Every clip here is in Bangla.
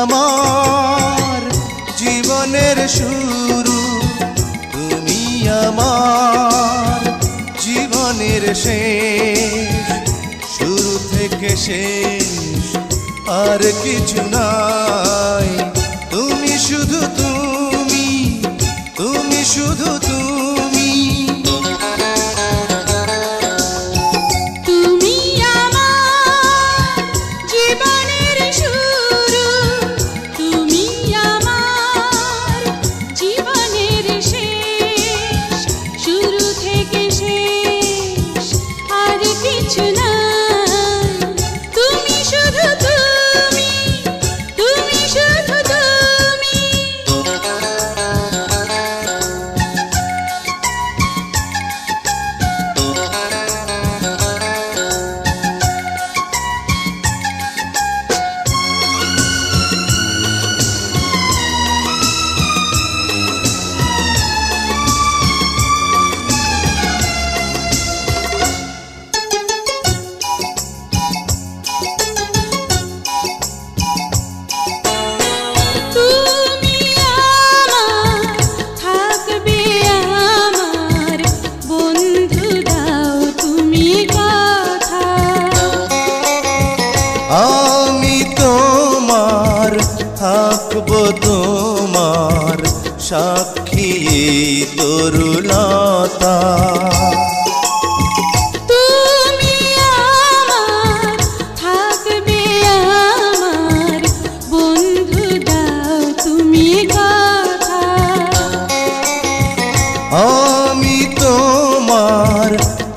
আমার জীবনের শুরু তুমি আমার জীবনের শেষ। শুরু থেকে শেষ আর কিছু না। থাকব তোমার সাক্ষী তরুলতা আমি তোমার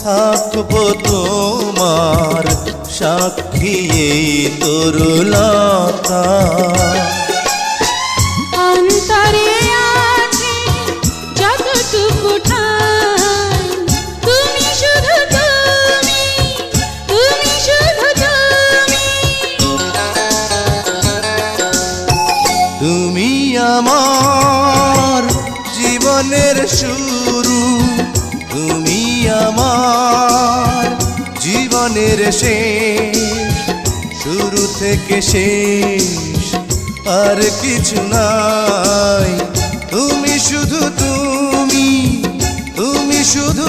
থাকব তোমার সাক্ষী তরুলতা আমার জীবনের শুরু, তুমি আমার জীবনের শেষ। শুরু থেকে শেষ আর কিছু নাই। তুমি শুধু তুমি তুমি শুধু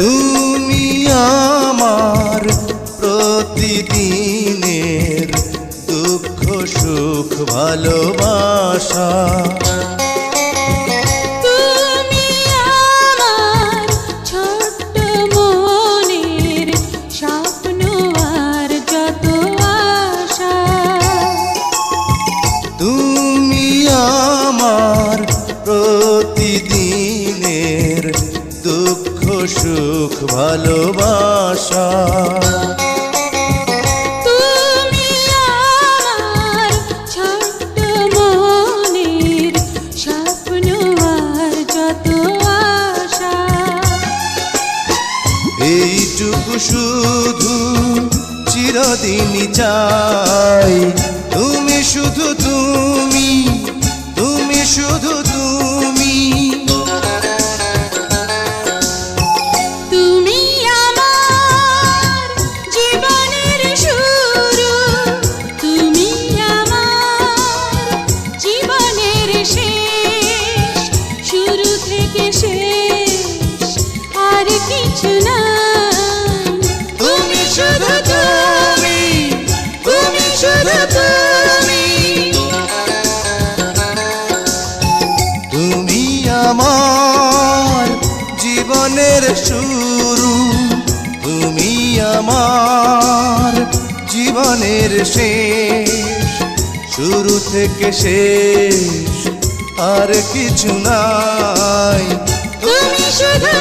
তুমি আমার প্রতিদিনের দুঃখ সুখ ভালোবাসা। ভালোবাসা। এইটুকু শুধু চিরদিনই চাই। তুমি শুধু তুমি তুমি শুধু আমার জীবনের শুরু জীবনের শেষ শুরু থেকে শেষ। আর কিছু নাই। তুমি শুধু